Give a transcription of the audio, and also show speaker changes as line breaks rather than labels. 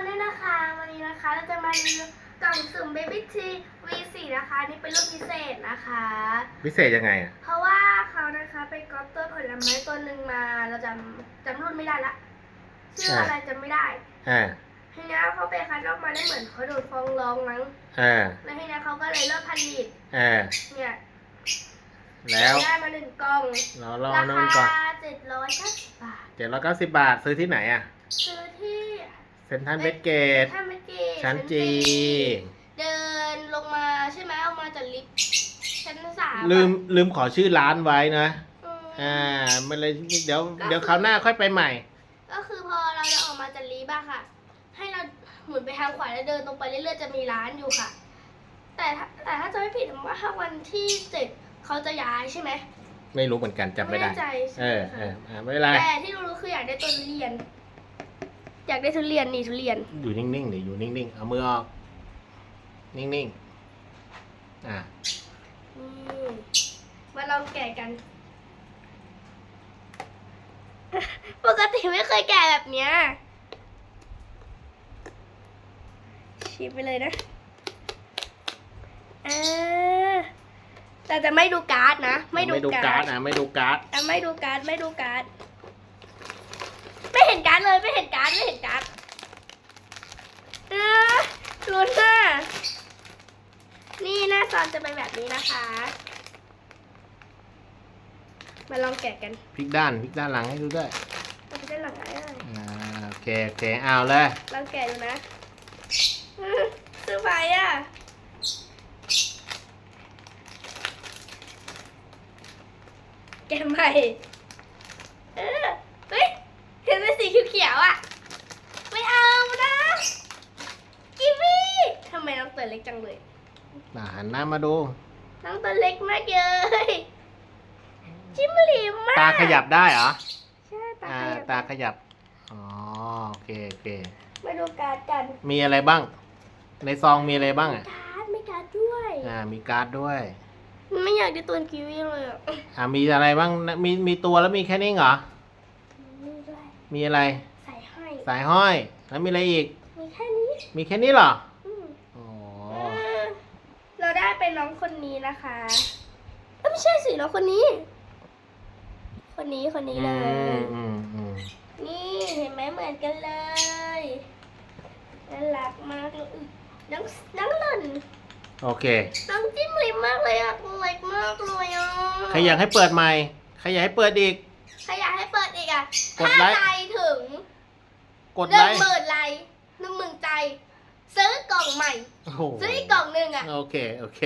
คนด้วยนะคะ วันนี้นะคะเราจะมารีวิวกล่องสุ่ม Baby T V4 นะคะ นี่เป็นรุ่นพิเศษนะคะ
พิเศษยังไงอะ
เพราะว่าเขานะคะไปก๊อปตัวผลไม้ตัวหนึ่งมา เราจำจำรุ่นไม่ได้ละชื่ออะไรจำไม่ได้
อ่า
ทีนี้เขาไปคัดออกมาได้เหมือนเขาโดนฟ้องร้องมั้ง
อ่า
แล้วทีนี้เขาก็เลยเลิกผลิต
อ่า
เนี่ย
แล้ว
ได้มาหนึ่งกล่อง
เราลอง
รา
นู่นก่อน
คาเจ็ดร้อยเก้าสิบบาท
เจ็ดร้อยเก้าสิบบาทซื้อที่ไหนอะ
ซื้อที่
เซ็นทรัลเวสเกต
ถ้าไม่เกต
ชั้นจี
เดินลงมาใช่ไหมเอามาจากลิฟต์ชั้นสามอะ
ลืมลืมขอชื่อร้านไว้นะ
อืม
อ่า มันเลยเดี๋ยว เดี๋ยวคราวหน้าค่อยไปใหม่
ก็คือพอเราจะออกมาจากลิฟต์อะค่ะ ให้เราหมุนไปทางขวาแล้วเดินตรงไปเรื่อยๆจะมีร้านอยู่ค่ะ แต่ถ้าแต่ถ้าจะไม่ผิดผมว่าถ้าวันที่เจ็ดเขาจะย้ายใช่ไหม
ไม่รู้เหมือนกันจำไม่ได้
แน่ใจใช่
เอ
ไหม
อเอ
คะ
ออ่าไม่เป็นไร
แต่ที่รู้ๆคืออยากได้ต้นทุเรียน อยากได้ทุเรียนนี่ทุเรียน
อยู่นิ่งๆเดี๋ยวอยู่นิ่งๆ เอามือออก นิ่งๆ อ่า
นี่มาลองแกะกัน ปกติไม่เคยแกะแบบเนี้ยชิมไปเลยนะอ่าแต่จะไม่ดูการ์ดนะ ไม่ดู
ไม่ดู
กา
การ์
ร์
ด
ด
นะ ไม่ดูการ์ด
อะไม่ดูการ์ด ไม่ดูการ์ด ไม่เห็นการ์ด เลยไม่เห็นการ์ดไม่เห็นการ์ดอ่าลุ้นน่ะนี่หน้าซองจะเป็นแบบนี้นะคะ มาลองแกะกัน
พลิกด้านพลิกด้านหลังให้ดูด้วย
เราจะได้หลังอะไรอะ
อ่าโอเคโอเคเอาเลย
ลองแกะดูนะอื้อซื้อไปอะแกะใหม่ เออ เฮ้ย เห็นเป็นสีเขียวๆอะ ไม่เอานะกิมมี่ทำไมน้ องตัวเล็กจังเลย
มาหันหน้ามาดู
น้องตัวเล็กมากเลยจิ้มหลิมมาก
ตาขยับได้เหรอ
ใช่ตา
อ่า
ขยับ
ตาขยับ อ๋อโอเคโอเค
มาดูการ์ดกัน
มีอะไรบ้าง ในซองมีอะไรบ้างอะ
การ์ดไม่การ์ดด้วย
อ่ามีการ์ดด้วย
ไม่อยากได้ตัวกิวี่เลยอะ
อ่ามีอะไรบ้างมีมีตัวแล้วมีแค่นี้เหรอ
นี่ด้วย
มีอะไร
ใส่ให้
สายห้อย แล้วมีอะไรอีก
มีแค่นี้
มีแค่นี้เหรอ
อืม
อ๋อ
เออ เราได้เป็นน้องคนนี้นะคะเอ้ยไม่ใช่สิน้องคนนี้ คนนี้คนนี้
อื
เล
ม
ย
อืมอืม
นี่เห็นไหมเหมือนกันเลยน่ารักมากเลยอุ๊ยน้องน้องหล่น
โอเค
น้องจิ้มลิมมากเลยอะเล็กมากเลยอะ
ใครอยากให้เปิดใหม่ ใครอยากให้เปิดอีก
ใครอยากให้เปิดอีกอะ
กด
ถ้า
ไลค์
ใจถึง
กด
ห
ไล
นึ่ง
ค์
หมื่นไลค์หนึ่งหมื่นใจ ซื้อกล่องใหม่
โอ้โห
ซื้ออีกกล่องหนึ่งอะ
โอเค โอเค